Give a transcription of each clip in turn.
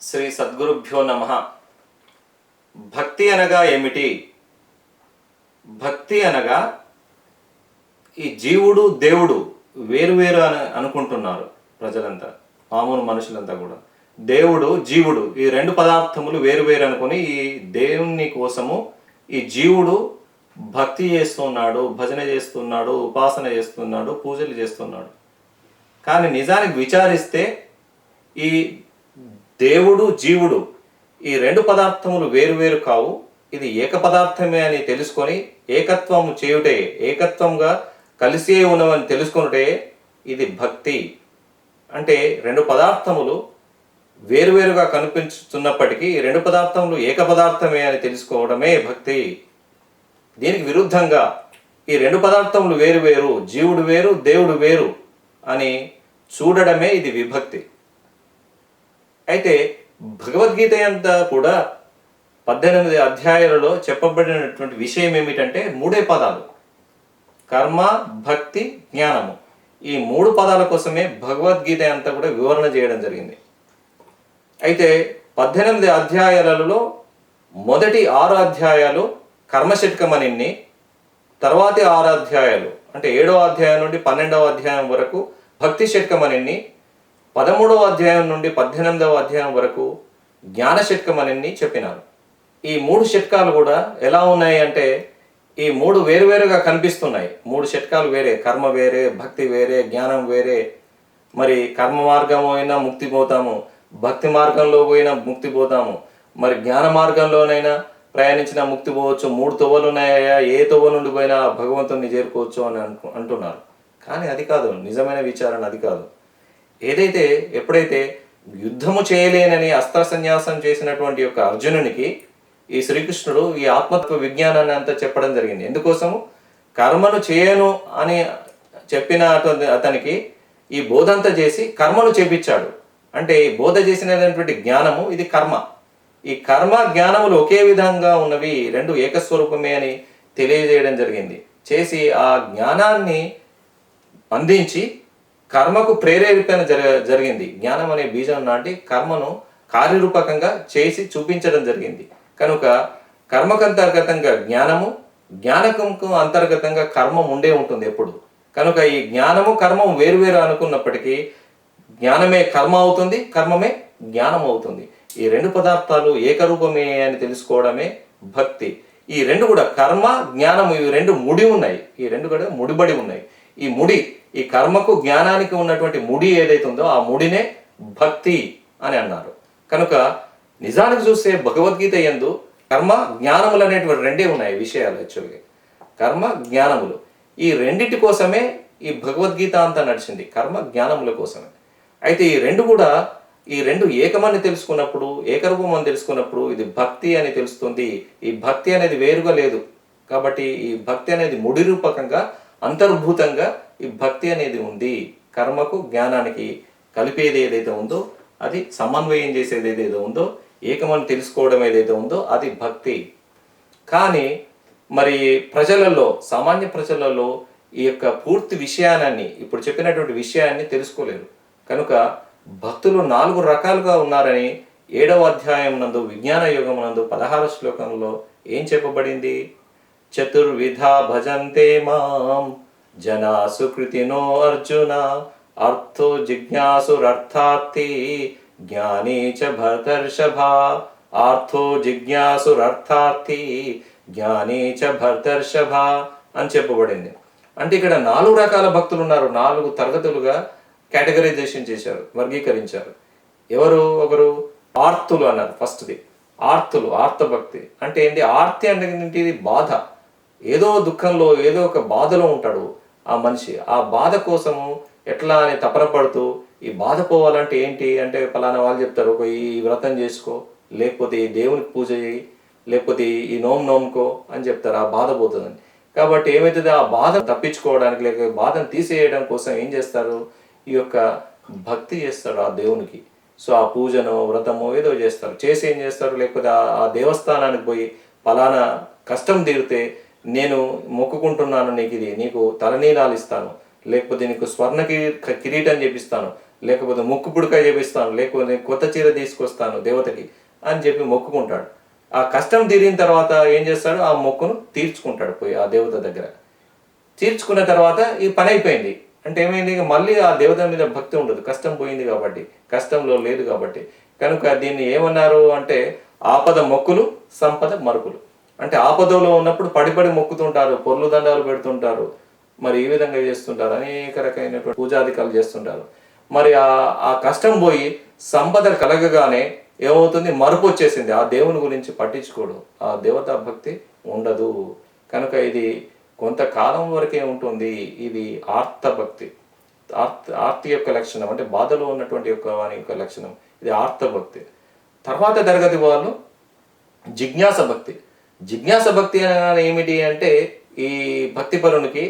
శ్రీ సద్గురుభ్యో నమ. భక్తి అనగా ఏమిటి? భక్తి అనగా ఈ జీవుడు దేవుడు వేరువేరు అని అనుకుంటున్నారు ప్రజలంతా మామూలు మనుషులంతా కూడా. దేవుడు జీవుడు ఈ రెండు పదార్థములు వేరువేరు అనుకుని ఈ దేవుని కోసము ఈ జీవుడు భక్తి చేస్తున్నాడు భజన చేస్తున్నాడు ఉపాసన చేస్తున్నాడు పూజలు చేస్తున్నాడు. కానీ నిజానికి విచారిస్తే ఈ దేవుడు జీవుడు ఈ రెండు పదార్థములు వేరువేరు కావు. ఇది ఏక పదార్థమే అని తెలుసుకొని ఏకత్వము చేయుటే ఏకత్వంగా కలిసే ఉన్నవని తెలుసుకున్నటే ఇది భక్తి. అంటే రెండు పదార్థములు వేరువేరుగా కనిపించుతున్నప్పటికీ ఈ రెండు పదార్థములు ఏక పదార్థమే అని తెలుసుకోవడమే భక్తి. దీనికి విరుద్ధంగా ఈ రెండు పదార్థములు వేరు వేరు జీవుడు వేరు దేవుడు వేరు అని చూడడమే ఇది విభక్తి. అయితే భగవద్గీత అంతా కూడా పద్దెనిమిది అధ్యాయాలలో చెప్పబడినటువంటి విషయం ఏమిటంటే మూడే పదాలు. కర్మ భక్తి జ్ఞానము. ఈ మూడు పదాల కోసమే భగవద్గీత అంతా కూడా వివరణ చేయడం జరిగింది. అయితే పద్దెనిమిది అధ్యాయాలలో మొదటి ఆరు అధ్యాయాలు కర్మశట్కమనిన్ని తర్వాతి ఆరు అధ్యాయాలు అంటే ఏడవ అధ్యాయం నుండి పన్నెండవ అధ్యాయం వరకు భక్తి షట్కమనిన్ని పదమూడవ అధ్యాయం నుండి పద్దెనిమిదవ అధ్యాయం వరకు జ్ఞాన అని చెప్పినారు. ఈ మూడు షట్కాలు కూడా ఎలా ఉన్నాయి అంటే ఈ మూడు వేరువేరుగా కనిపిస్తున్నాయి. మూడు షట్కాలు వేరే. కర్మ వేరే భక్తి వేరే జ్ఞానం వేరే. మరి కర్మ మార్గం అయినా ముక్తి పోతాము. భక్తి మార్గంలో పోయినా ముక్తి పోతాము. మరి జ్ఞాన మార్గంలోనైనా ప్రయాణించిన ముక్తి పోవచ్చు. మూడు తొవ్వలు ఉన్నాయా? ఏ తొవ్వ నుండి పోయినా భగవంతుని చేరుకోవచ్చు అని అంటున్నారు. కానీ అది కాదు. నిజమైన విచారణ అది కాదు. ఏదైతే ఎప్పుడైతే యుద్ధము చేయలేనని అస్త్ర సన్యాసం చేసినటువంటి యొక్క అర్జునునికి ఈ శ్రీకృష్ణుడు ఈ ఆత్మత్వ విజ్ఞానాన్ని అంతా చెప్పడం జరిగింది. ఎందుకోసము? కర్మను చేయను అని చెప్పిన అతనికి ఈ బోధంతా చేసి కర్మను చేపించాడు. అంటే ఈ బోధ చేసినటువంటి జ్ఞానము ఇది కర్మ. ఈ కర్మ జ్ఞానములు ఒకే విధంగా ఉన్నవి రెండు ఏకస్వరూపమే అని తెలియజేయడం జరిగింది. చేసి ఆ జ్ఞానాన్ని అందించి కర్మకు ప్రేరేపణ జర జరిగింది. జ్ఞానం అనే బీజం నాటి కర్మను కార్యరూపకంగా చేసి చూపించడం జరిగింది. కనుక కర్మకు అంతర్గతంగా జ్ఞానము జ్ఞానకంకు అంతర్గతంగా కర్మం ఉండే ఉంటుంది ఎప్పుడు. కనుక ఈ జ్ఞానము కర్మం వేరువేరు అనుకున్నప్పటికీ జ్ఞానమే కర్మ అవుతుంది కర్మమే జ్ఞానం అవుతుంది. ఈ రెండు పదార్థాలు ఏకరూపమే అని తెలుసుకోవడమే భక్తి. ఈ రెండు కూడా కర్మ జ్ఞానం ఇవి రెండు ముడి ఉన్నాయి. ఈ రెండు కూడా ముడిబడి ఉన్నాయి. ఈ ముడి ఈ కర్మకు జ్ఞానానికి ఉన్నటువంటి ముడి ఏదైతే ఉందో ఆ ముడినే భక్తి అని అన్నారు. కనుక నిజానికి చూస్తే భగవద్గీత ఎందు కర్మ జ్ఞానములు అనేటువంటి రెండే ఉన్నాయి విషయాలు యాక్చువల్గా కర్మ జ్ఞానములు. ఈ రెండిటి కోసమే ఈ భగవద్గీత అంతా నడిచింది. కర్మ జ్ఞానముల కోసమే. అయితే ఈ రెండు కూడా ఈ రెండు ఏకమని తెలుసుకున్నప్పుడు ఏకరూపం అని తెలుసుకున్నప్పుడు ఇది భక్తి అని తెలుస్తుంది. ఈ భక్తి అనేది వేరుగా లేదు. కాబట్టి ఈ భక్తి అనేది ముడి రూపకంగా అంతర్భూతంగా ఈ భక్తి అనేది ఉంది. కర్మకు జ్ఞానానికి కలిపేది ఏదైతే ఉందో అది సమన్వయం చేసేది ఏదైతే ఉందో ఏకమని తెలుసుకోవడం ఏదైతే ఉందో అది భక్తి. కానీ మరి ప్రజలలో సామాన్య ప్రజలలో ఈ యొక్క పూర్తి విషయాన్ని ఇప్పుడు చెప్పినటువంటి విషయాన్ని తెలుసుకోలేరు. కనుక భక్తులు నాలుగు రకాలుగా ఉన్నారని ఏడవ అధ్యాయం నందు విజ్ఞాన యోగం నందు పదహార శ్లోకంలో ఏం చెప్పబడింది? చతుర్విధ భజంతే మాం జనా సుకృతినో అర్జున అర్థో జిజ్ఞాసురర్థార్థి జ్ఞానీ చ భర్తర్షభ ఆర్థో జిజ్ఞాసురర్థార్థి జ్ఞానీ చ భర్తర్షభ అని చెప్పబడింది. అంటే ఇక్కడ నాలుగు రకాల భక్తులు ఉన్నారు. నాలుగు తరగతులుగా కేటగరైజేషన్ చేశారు వర్గీకరించారు. ఎవరు? ఒకరు ఆర్తులు అన్నారు ఫస్ట్ది. ఆర్తులు ఆర్త భక్తి అంటే ఏంటి? ఆర్తి అంటే ఏంటి బాధ. ఏదో దుఃఖంలో ఏదో ఒక బాధలో ఉంటాడు ఆ మనిషి. ఆ బాధ కోసము ఎట్లా అని తపన పడుతూ ఈ బాధ పోవాలంటే ఏంటి? అంటే ఫలానా వాళ్ళు చెప్తారు ఒక ఈ వ్రతం చేసుకో లేకపోతే ఈ దేవునికి పూజ చేయి లేకపోతే ఈ నోమ్ నోముకో అని చెప్తారు. ఆ బాధ పోతుందని. కాబట్టి ఏమవుతుంది ఆ బాధ తప్పించుకోవడానికి లేక బాధను తీసేయడం కోసం ఏం చేస్తారు? ఈ యొక్క భక్తి చేస్తాడు ఆ దేవునికి. సో ఆ పూజను వ్రతము ఏదో చేస్తారు. చేసి ఏం చేస్తారు? లేకపోతే ఆ- ఆ దేవస్థానానికి పోయి ఫలానా కష్టం తీరితే నేను మొక్కుకుంటున్నాను నీకు ఇది. నీకు తలనీలాలు ఇస్తాను. లేకపోతే నీకు స్వర్ణ కిరీటం చేపిస్తాను. లేకపోతే ముక్కు పుడక చేపిస్తాను. లేకపోతే కొత్త చీర తీసుకొస్తాను దేవతకి అని చెప్పి మొక్కుకుంటాడు. ఆ కష్టం తీరిన తర్వాత ఏం చేస్తాడు? ఆ మొక్కును తీర్చుకుంటాడు పోయి ఆ దేవత దగ్గర. తీర్చుకున్న తర్వాత ఈ పని అయిపోయింది. అంటే ఏమైంది? మళ్ళీ ఆ దేవత మీద భక్తి ఉండదు. కష్టం పోయింది కాబట్టి. కష్టంలో లేదు కాబట్టి. కనుక దీన్ని ఏమన్నారు అంటే ఆపద మొక్కులు సంపద మరుపులు. అంటే ఆపదలో ఉన్నప్పుడు పడిపడి మొక్కుతుంటారు పొర్లు దండాలు పెడుతుంటారు మరి ఈ విధంగా చేస్తుంటారు అనేక రకమైనటువంటి పూజాధికారులు చేస్తుంటారు. మరి ఆ ఆ కష్టం పోయి సంపద కలగగానే ఏమవుతుంది? మరుపు వచ్చేసింది. ఆ దేవుని గురించి పట్టించుకోడు. ఆ దేవతా భక్తి ఉండదు. కనుక ఇది కొంతకాలం వరకే ఉంటుంది. ఇది ఆర్త భక్తి. ఆర్త ఆర్తి యొక్క లక్షణం అంటే బాధలో ఉన్నటువంటి యొక్క వాని యొక్క లక్షణం. ఇది ఆర్త భక్తి. తర్వాత తరగతి వాళ్ళు జిజ్ఞాస భక్తి. జిజ్ఞాస భక్తి అనగానే ఏమిటి అంటే ఈ భక్తి పరునికి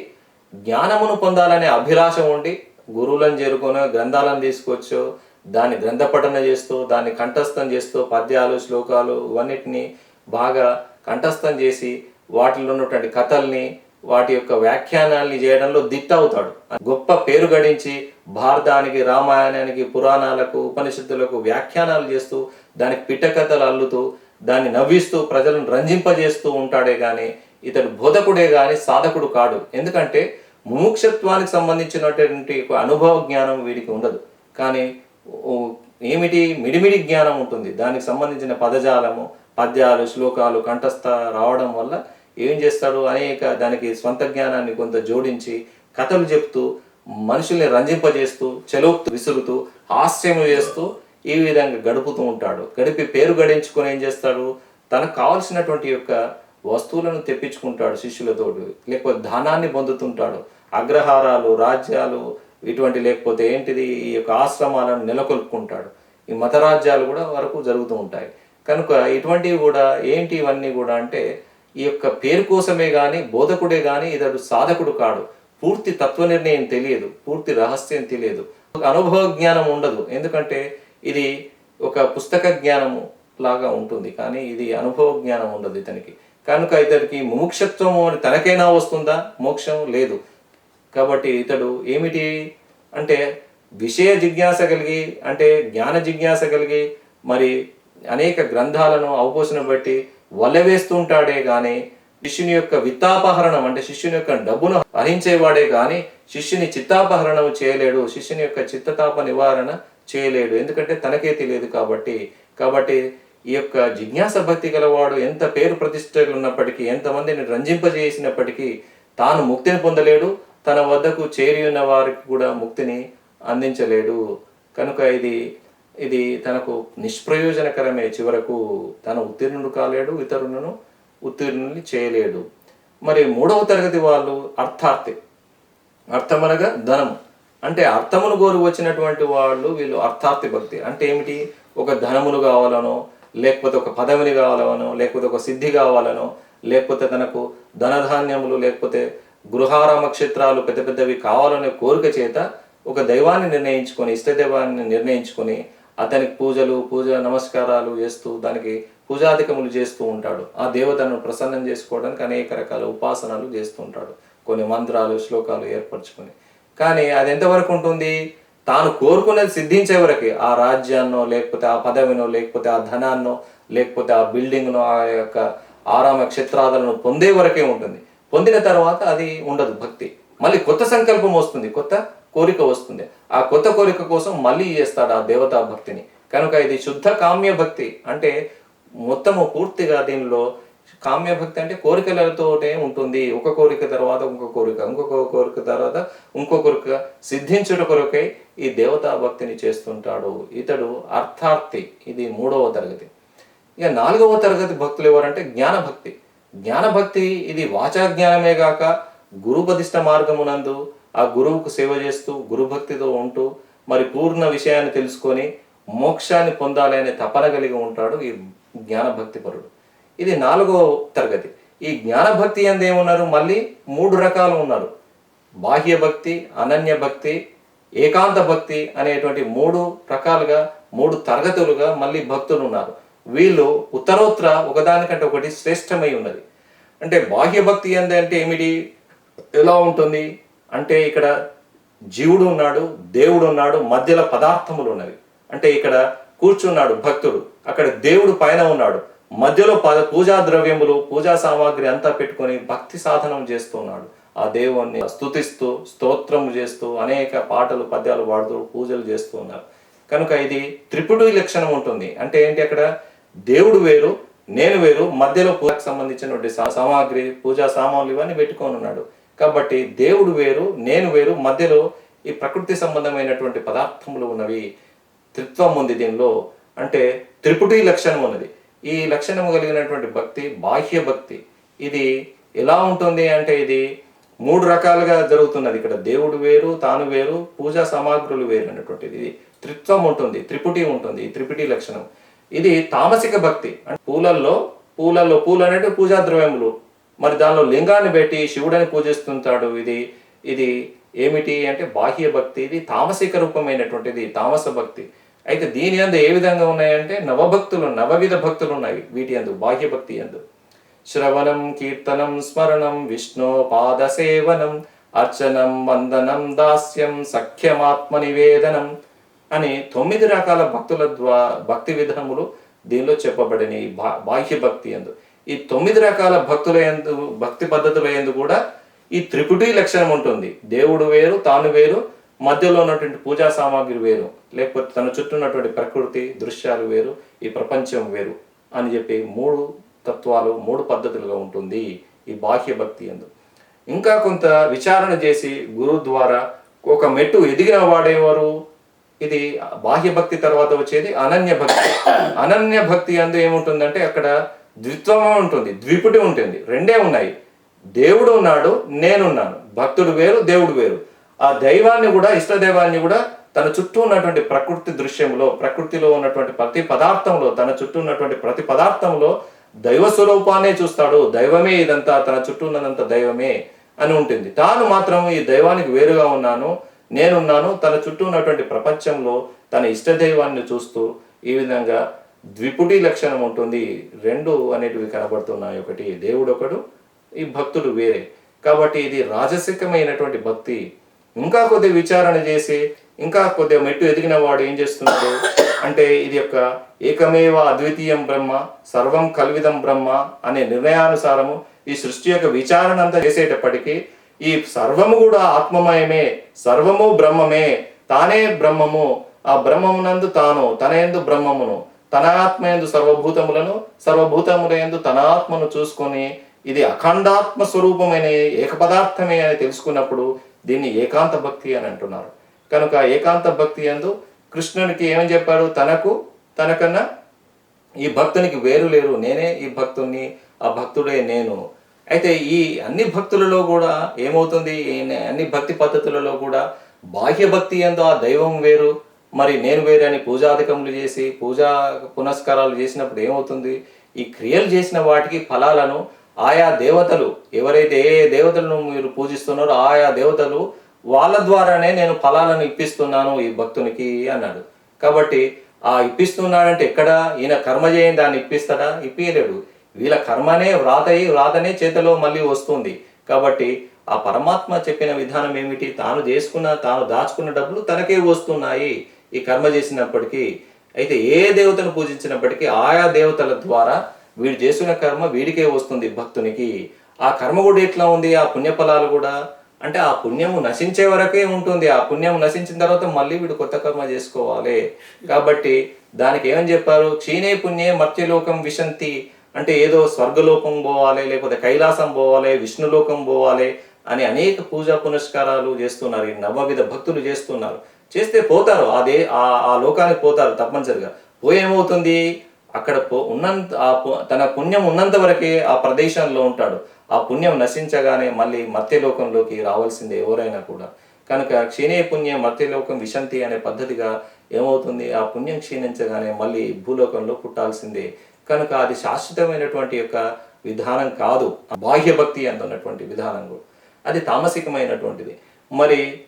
జ్ఞానమును పొందాలనే అభిలాష ఉండి గురువులను చేరుకొని గ్రంథాలను తీసుకొచ్చు దాన్ని గ్రంథ పఠన చేస్తూ దాన్ని కంఠస్థం చేస్తూ పద్యాలు శ్లోకాలు ఇవన్నిటిని బాగా కంఠస్థం చేసి వాటిలో ఉన్నటువంటి కథల్ని వాటి యొక్క వ్యాఖ్యానాల్ని చేయడంలో దిట్ట అవుతాడు గొప్ప పేరు గడించి భారతానికి రామాయణానికి పురాణాలకు ఉపనిషత్తులకు వ్యాఖ్యానాలు చేస్తూ దానికి పిట్టకథలు అల్లుతూ దాన్ని నవ్విస్తూ ప్రజలను రంజింపజేస్తూ ఉంటాడే గాని ఇతడు బోధకుడే గాని సాధకుడు కాడు. ఎందుకంటే ముముక్షత్వానికి సంబంధించినటువంటి ఒక అనుభవ జ్ఞానం వీడికి ఉండదు. కానీ ఏమిటి? మిడిమిడి జ్ఞానం ఉంటుంది. దానికి సంబంధించిన పదజాలము పద్యాలు శ్లోకాలు కంఠస్థ రావడం వల్ల ఏం చేస్తాడు? అనేక దానికి స్వంత జ్ఞానాన్ని కొంత జోడించి కథలు చెప్తూ మనుషుల్ని రంజింపజేస్తూ చెలోక్తు విసురుతూ హాస్యము చేస్తూ ఈ విధంగా గడుపుతూ ఉంటాడు. గడిపి పేరు గడించుకొని ఏం చేస్తాడు? తనకు కావలసినటువంటి యొక్క వస్తువులను తెప్పించుకుంటాడు శిష్యులతోటి లేకపోతే ధనాన్ని పొందుతుంటాడు. అగ్రహారాలు రాజ్యాలు ఇటువంటి లేకపోతే ఏంటిది? ఈ యొక్క ఆశ్రమాలను నెలకొల్పుకుంటాడు. ఈ మత రాజ్యాలు కూడా వరకు జరుగుతూ ఉంటాయి. కనుక ఇటువంటివి కూడా ఏంటి ఇవన్నీ కూడా అంటే ఈ యొక్క పేరు కోసమే కానీ బోధకుడే కానీ ఇతడు సాధకుడు కాడు. పూర్తి తత్వ నిర్ణయం తెలియదు. పూర్తి రహస్యం తెలియదు. ఒక అనుభవ జ్ఞానం ఉండదు. ఎందుకంటే ఇది ఒక పుస్తక జ్ఞానము లాగా ఉంటుంది. కానీ ఇది అనుభవ జ్ఞానం ఉండదు ఇతనికి. కనుక ఇతనికి ముముక్షత్వము అని తనకైనా వస్తుందా? మోక్షం లేదు. కాబట్టి ఇతడు ఏమిటి? అంటే విషయ జిజ్ఞాస కలిగి అంటే జ్ఞాన జిజ్ఞాస కలిగి మరి అనేక గ్రంథాలను అవపోసన బట్టి వలవేస్తుంటాడే కానీ శిష్యుని యొక్క విత్తాపహరణం అంటే శిష్యుని యొక్క డబ్బును హరించేవాడే కానీ శిష్యుని చిత్తాపహరణం చేయలేడు. శిష్యుని యొక్క చిత్తతాప నివారణ చేయలేడు. ఎందుకంటే తనకే తెలియదు కాబట్టి. కాబట్టి ఈ యొక్క జిజ్ఞాస భక్తి గలవాడు ఎంత పేరు ప్రతిష్టలు ఉన్నప్పటికీ ఎంతమందిని రంజింపజేసినప్పటికీ తాను ముక్తిని పొందలేడు. తన వద్దకు చేరి ఉన్న వారికి కూడా ముక్తిని అందించలేడు. కనుక ఇది ఇది తనకు నిష్ప్రయోజనకరమే. చివరకు తన ఉత్తీర్ణుడు కాలేడు ఇతరులను ఉత్తీర్ణుల్ని చేయలేడు. మరి మూడవ తరగతి వాళ్ళు అర్థార్థి. అర్థమనగా ధనం. అంటే అర్థమును కోరి వచ్చినటువంటి వాళ్ళు వీళ్ళు అర్థార్థి భక్తి. అంటే ఏమిటి? ఒక ధనమును కావాలనో లేకపోతే ఒక పదవిని కావాలనో లేకపోతే ఒక సిద్ధి కావాలనో లేకపోతే తనకు ధనధాన్యములు లేకపోతే గృహారామ క్షేత్రాలు పెద్ద పెద్దవి కావాలనే కోరిక చేత ఒక దైవాన్ని నిర్ణయించుకొని ఇష్టదైవాన్ని నిర్ణయించుకొని అతనికి పూజలు పూజ నమస్కారాలు చేస్తూ దానికి పూజాధికములు చేస్తూ ఉంటాడు. ఆ దేవతను ప్రసన్నం చేసుకోవడానికి అనేక రకాల ఉపాసనలు చేస్తూ ఉంటాడు. కొన్ని మంత్రాలు శ్లోకాలు ఏర్పరచుకొని. కానీ అది ఎంతవరకు ఉంటుంది? తాను కోరుకున్నది సిద్ధించే వరకే. ఆ రాజ్యాన్నో లేకపోతే ఆ పదవినో లేకపోతే ఆ ధనాన్నో లేకపోతే ఆ బిల్డింగ్నో ఆ యొక్క ఆరామ క్షేత్రాలను పొందే వరకే ఉంటుంది. పొందిన తర్వాత అది ఉండదు భక్తి. మళ్ళీ కొత్త సంకల్పం వస్తుంది. కొత్త కోరిక వస్తుంది. ఆ కొత్త కోరిక కోసం మళ్ళీ చేస్తాడు ఆ దేవతా భక్తిని. కనుక ఇది శుద్ధ కామ్య భక్తి. అంటే మొత్తము పూర్తిగా దీనిలో కామ్య భక్తి అంటే కోరికలతోటే ఉంటుంది. ఒక కోరిక తర్వాత ఇంకో కోరిక ఇంకొక కోరిక తర్వాత ఇంకో కోరిక. సిద్ధించుట కొరకై ఈ దేవతా భక్తిని చేస్తుంటాడు. ఇతడు అర్థార్థి ఇది మూడవ తరగతి. ఇక నాలుగవ తరగతి భక్తులు ఎవరంటే జ్ఞానభక్తి జ్ఞానభక్తి ఇది వాచా జ్ఞానమే గాక గురుపదిష్ట మార్గమునందు ఆ గురువుకు సేవ చేస్తూ గురుభక్తితో ఉంటూ మరి పూర్ణ విషయాన్ని తెలుసుకొని మోక్షాన్ని పొందాలి అనే తపన కలిగి ఉంటాడు ఈ జ్ఞానభక్తి పరుడు. ఇది నాలుగో తరగతి. ఈ జ్ఞానభక్తి అందు ఏమున్నారు మళ్ళీ మూడు రకాలు ఉన్నారు. బాహ్య భక్తి అనన్య భక్తి ఏకాంత భక్తి అనేటువంటి మూడు రకాలుగా మూడు తరగతులుగా మళ్ళీ భక్తులు ఉన్నారు వీళ్ళు ఉత్తరోత్తర ఒకదానికంటే ఒకటి శ్రేష్టమై ఉన్నది. అంటే బాహ్య భక్తి అంది అంటే ఏమిటి? ఎలా ఉంటుంది? అంటే ఇక్కడ జీవుడు ఉన్నాడు దేవుడు ఉన్నాడు మధ్యలో పదార్థములు ఉన్నవి. అంటే ఇక్కడ కూర్చున్నాడు భక్తుడు అక్కడ దేవుడు పైన ఉన్నాడు. మధ్యలో పద పూజా ద్రవ్యములు పూజా సామాగ్రి అంతా పెట్టుకొని భక్తి సాధనం చేస్తున్నాడు. ఆ దేవుణ్ణి స్తుతిస్తూ స్తోత్రం చేస్తూ అనేక పాటలు పద్యాలు పాడుతూ పూజలు చేస్తూ ఉన్నారు. కనుక ఇది త్రిపుడు లక్షణం ఉంటుంది. అంటే ఏంటి అక్కడ? దేవుడు వేరు నేను వేరు మధ్యలో పూజకు సంబంధించినటువంటి సా- సామాగ్రి పూజా సామాన్లు ఇవన్నీ పెట్టుకొని ఉన్నాడు. కాబట్టి దేవుడు వేరు నేను వేరు మధ్యలో ఈ ప్రకృతి సంబంధమైనటువంటి పదార్థములు ఉన్నవి. త్రిత్వం ఉంది దీనిలో. అంటే త్రిపుటి లక్షణం ఉన్నది. ఈ లక్షణం కలిగినటువంటి భక్తి బాహ్య భక్తి ఇది ఎలా ఉంటుంది అంటే ఇది మూడు రకాలుగా జరుగుతున్నది. ఇక్కడ దేవుడు వేరు తాను వేరు పూజా సామాగ్రులు వేరు అనేటువంటిది ఇది త్రిత్వం ఉంటుంది త్రిపుటి ఉంటుంది ఈ త్రిపుటి లక్షణం. ఇది తామసిక భక్తి. అంటే పూలల్లో పూలల్లో పూలు అనేవి పూజా ద్రవ్యములు. మరి దానిలో లింగాన్ని పెట్టి శివుడని పూజిస్తుంటాడు. ఇది ఇది ఏమిటి అంటే బాహ్య భక్తి ఇది తామసిక రూపమైనటువంటిది తామస భక్తి. అయితే దీని అందు ఏ విధంగా ఉన్నాయంటే నవభక్తులు నవవిధ భక్తులు ఉన్నాయి వీటి అందు బాహ్య భక్తి అందు. శ్రవణం కీర్తనం స్మరణం విష్ణుపాద సేవనం అర్చనం వందనం దాస్యం సఖ్యమాత్మ నివేదనం అని తొమ్మిది రకాల భక్తుల ద్వారా భక్తి విధానములు దీనిలో చెప్పబడిన ఈ బా బాహ్య భక్తి ఎందు ఈ తొమ్మిది రకాల భక్తుల ఎందు భక్తి పద్ధతుల ఎందు కూడా ఈ త్రిపుటి లక్షణం ఉంటుంది. దేవుడు వేరు తాను వేరు మధ్యలో ఉన్నటువంటి పూజా సామాగ్రి వేరు లేకపోతే తన చుట్టూ ఉన్నటువంటి ప్రకృతి దృశ్యాలు వేరు ఈ ప్రపంచం వేరు అని చెప్పి మూడు తత్వాలు మూడు పద్ధతులుగా ఉంటుంది ఈ బాహ్య భక్తి ఎందు ఇంకా కొంత విచారణ చేసి గురువు ద్వారా ఒక మెట్టు ఎదిగిన వాడేవారు? ఇది బాహ్య భక్తి తర్వాత వచ్చేది అనన్య భక్తి. అనన్య భక్తి అందు ఏముంటుందంటే అక్కడ ద్విత్వమే ఉంటుంది ద్విపుటి ఉంటుంది రెండే ఉన్నాయి. దేవుడు ఉన్నాడు నేనున్నాను. భక్తుడు వేరు దేవుడు వేరు. ఆ దైవాన్ని కూడా ఇష్ట దైవాన్ని కూడా తన చుట్టూ ఉన్నటువంటి ప్రకృతి దృశ్యంలో ప్రకృతిలో ఉన్నటువంటి ప్రతి పదార్థంలో తన చుట్టూ ఉన్నటువంటి ప్రతి పదార్థంలో దైవ స్వరూపాన్నే చూస్తాడు. దైవమే ఇదంతా తన చుట్టూ ఉన్నదంతా దైవమే అని ఉంటుంది. తాను మాత్రం ఈ దైవానికి వేరుగా ఉన్నాను నేనున్నాను తన చుట్టూ ఉన్నటువంటి ప్రపంచంలో తన ఇష్ట దైవాన్ని చూస్తూ ఈ విధంగా ద్విపుటి లక్షణం ఉంటుంది. రెండు అనేటివి కనబడుతున్నాయి. ఒకటి దేవుడు ఒకడు ఈ భక్తుడు వేరే. కాబట్టి ఇది రాజసికమైనటువంటి భక్తి ఇంకా కొద్దిగా విచారణ చేసి ఇంకా కొద్దిగా మెట్టు ఎదిగిన వాడు ఏం చేస్తున్నాడు అంటే ఇది యొక్క ఏకమేవ అద్వితీయం బ్రహ్మ సర్వం కల్విదం బ్రహ్మ అనే నిర్ణయానుసారము ఈ సృష్టి యొక్క విచారణ అంతా చేసేటప్పటికీ ఈ సర్వము కూడా ఆత్మమయమే సర్వము బ్రహ్మమే తానే బ్రహ్మము ఆ బ్రహ్మమునందు తాను తన ఎందు బ్రహ్మమును తన ఆత్మ ఎందు సర్వభూతములను సర్వభూతముల ఎందు తన ఆత్మను చూసుకొని ఇది అఖండాత్మ స్వరూపమైన ఏకపదార్థమే అని తెలుసుకున్నప్పుడు దీన్ని ఏకాంత భక్తి అని అంటున్నారు. కనుక ఏకాంత భక్తి ఎందు కృష్ణునికి ఏమని చెప్పాడు? తనకు తనకన్నా ఈ భక్తునికి వేరు లేరు. నేనే ఈ భక్తుణ్ణి ఆ భక్తుడే నేను. అయితే ఈ అన్ని భక్తులలో కూడా ఏమవుతుంది? అన్ని భక్తి పద్ధతులలో కూడా బాహ్య భక్తి ఎందు ఆ దైవం వేరు. మరి నేను వేరే అని పూజాధికములు చేసి పూజా పునస్కారాలు చేసినప్పుడు ఏమవుతుంది? ఈ క్రియలు చేసిన వాటికి ఫలాలను ఆయా దేవతలు ఎవరైతే ఏ దేవతలను మీరు పూజిస్తున్నారో ఆయా దేవతలు వాళ్ళ ద్వారానే నేను ఫలాలను ఇప్పిస్తున్నాను ఈ భక్తునికి అన్నాడు. కాబట్టి ఆ ఇప్పిస్తున్నాడంటే ఎక్కడ? ఈయన కర్మ చేయని దాన్ని ఇప్పిస్తాడా? ఇప్పియలేడు. వీళ్ళ కర్మనే వ్రాతయి వ్రాతనే చేతిలో మళ్ళీ వస్తుంది. కాబట్టి ఆ పరమాత్మ చెప్పిన విధానం ఏమిటి? తాను చేసుకున్న తాను దాచుకున్న డబ్బులు తనకే వస్తున్నాయి ఈ కర్మ చేసినప్పటికీ. అయితే ఏ దేవతను పూజించినప్పటికీ ఆయా దేవతల ద్వారా వీడు చేసిన కర్మ వీడికే వస్తుంది భక్తునికి. ఆ కర్మ కూడా ఎట్లా ఉంది? ఆ పుణ్యఫలాలు కూడా? అంటే ఆ పుణ్యము నశించే వరకే ఉంటుంది. ఆ పుణ్యం నశించిన తర్వాత మళ్ళీ వీడు కొత్త కర్మ చేసుకోవాలి. కాబట్టి దానికి ఏమని చెప్పారు? క్షీణే పుణ్యే మర్త్యలోకం విశంతి. అంటే ఏదో స్వర్గలోకం పోవాలి లేకపోతే కైలాసం పోవాలి విష్ణులోకం పోవాలి అని అనేక పూజా పునస్కారాలు చేస్తున్నారు. ఈ నవవిధ భక్తులు చేస్తున్నారు. చేస్తే పోతారు. అదే ఆ ఆ లోకానికి పోతారు తప్పనిసరిగా. పోయేమవుతుంది అక్కడ పో ఉన్నంత ఆ పు- తన పుణ్యం ఉన్నంత వరకే ఆ ప్రదేశంలో ఉంటాడు. ఆ పుణ్యం నశించగానే మళ్ళీ మర్త్యలోకంలోకి రావాల్సిందే ఎవరైనా కూడా. కనుక క్షీణే పుణ్యం మర్త్యలోకం విశంతి అనే పద్ధతిగా ఏమవుతుంది? ఆ పుణ్యం క్షీణించగానే మళ్ళీ భూలోకంలో పుట్టాల్సిందే. కనుక అది శాశ్వతమైనటువంటి యొక్క విధానం కాదు. బాహ్య భక్తి అందున్నటువంటి విధానం కూడా. అది తామసికమైనటువంటిది. మరి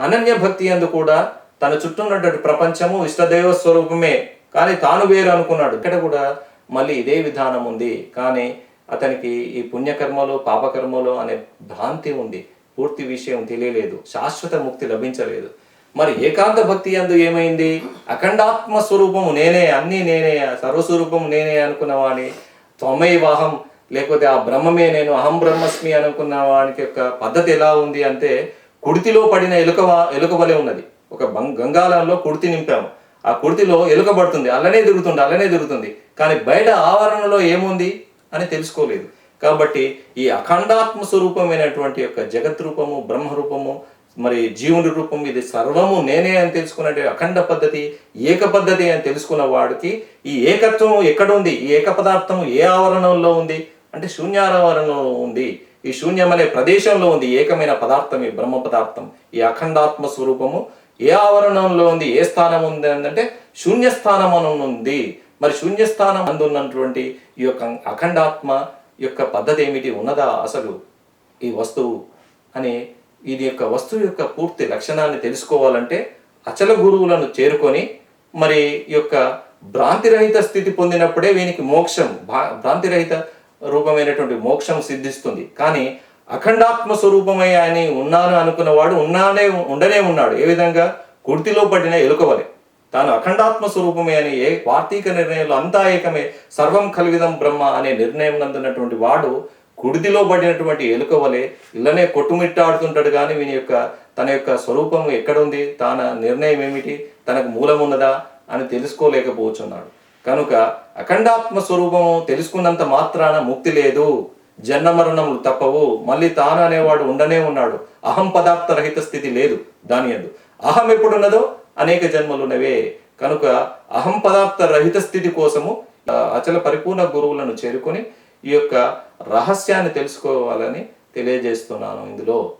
అనన్య భక్తి అందు కూడా తన చుట్టూ ఉన్నటువంటి ప్రపంచము ఇష్టదైవ స్వరూపమే. కానీ తాను వేరు అనుకున్నాడు. ఇక్కడ కూడా మళ్ళీ ఇదే విధానం ఉంది. కానీ అతనికి ఈ పుణ్యకర్మలో పాపకర్మలో అనే భ్రాంతి ఉంది. పూర్తి విషయం తెలియలేదు. శాశ్వత ముక్తి లభించలేదు. మరి ఏకాంత భక్తి అందు ఏమైంది? అఖండాత్మ స్వరూపము నేనే అన్నీ నేనే సర్వస్వరూపము నేనే అనుకున్న వాడిని త్వమైవాహం లేకపోతే ఆ బ్రహ్మమే నేను అహం బ్రహ్మస్మి అనుకున్న వానికి యొక్క పద్ధతి ఎలా ఉంది అంటే కుడితిలో పడిన ఎలుక ఎలుక వలె ఉన్నది. ఒక బంగ్- గంగాళంలో కుడితి నింపాము. ఆ కుర్తిలో ఎలుకబడుతుంది అల్లనే అలానే తిరుగుతుంది అలానే తిరుగుతుంది. కానీ బయట ఆవరణలో ఏముంది అని తెలుసుకోలేదు. కాబట్టి ఈ అఖండాత్మ స్వరూపమైనటువంటి యొక్క జగత్ రూపము బ్రహ్మ రూపము మరి జీవుని రూపం ఇది సర్వము నేనే అని తెలుసుకున్నట్టు అఖండ పద్ధతి ఏక పద్ధతి అని తెలుసుకున్న వాడికి ఈ ఏకత్వం ఎక్కడ ఉంది ఈ ఏక పదార్థం ఏ ఆవరణంలో ఉంది? అంటే శూన్యావరణంలో ఉంది. ఈ శూన్యం అనే ప్రదేశంలో ఉంది. ఏకమైన పదార్థం ఈ బ్రహ్మ పదార్థం ఈ అఖండాత్మ స్వరూపము. ఏ ఆవరణంలో ఉంది? ఏ స్థానం ఉంది అంటే శూన్యస్థానం అని ఉంది మరి శూన్య స్థానం అందున్నటువంటి ఈ యొక్క అఖండాత్మ యొక్క పద్ధతి ఏమిటి ఉన్నదా అసలు ఈ వస్తువు? అని ఇది యొక్క వస్తువు యొక్క పూర్తి లక్షణాన్ని తెలుసుకోవాలంటే అచల గురువులను చేరుకొని మరి ఈ యొక్క భ్రాంతిరహిత స్థితి పొందినప్పుడే వీనికి మోక్షం భా- భ్రాంతిరహిత రూపమైనటువంటి మోక్షం సిద్ధిస్తుంది. కానీ అఖండాత్మ స్వరూపమై అని ఉన్నాను అనుకున్నవాడు ఉన్నానే ఉండనే ఉన్నాడు. ఏ విధంగా? కుర్తిలో పడిన ఎలుకవలే తాను అఖండాత్మ స్వరూపమే అని ఏ వార్తీక నిర్ణయంలో అంతా ఏకమే సర్వం కలివిదం బ్రహ్మ అనే నిర్ణయం నందినటువంటి వాడు కుడిదిలో పడినటువంటి ఎలుక వలె ఇళ్ళనే కొట్టుమిట్టాడుతుంటాడు కానీ వీని యొక్క తన యొక్క స్వరూపం ఎక్కడుంది? తన నిర్ణయం ఏమిటి? తనకు మూలం ఉన్నదా అని తెలుసుకోలేకపోతున్నాడు కనుక అఖండాత్మ స్వరూపము తెలుసుకున్నంత మాత్రాన ముక్తి లేదు. జన్మ మరణములు తప్పవు మళ్ళీ తాను అనేవాడు ఉండనే ఉన్నాడు. అహం పదార్థ రహిత స్థితి లేదు దాని అందు. అహం ఎప్పుడున్నదో అనేక జన్మలున్నవే. కనుక అహం పదార్థ రహిత స్థితి కోసము అచల పరిపూర్ణ గురువులను చేరుకొని ఈ యొక్క రహస్యాన్ని తెలుసుకోవాలని తెలియజేస్తున్నాను ఇందులో.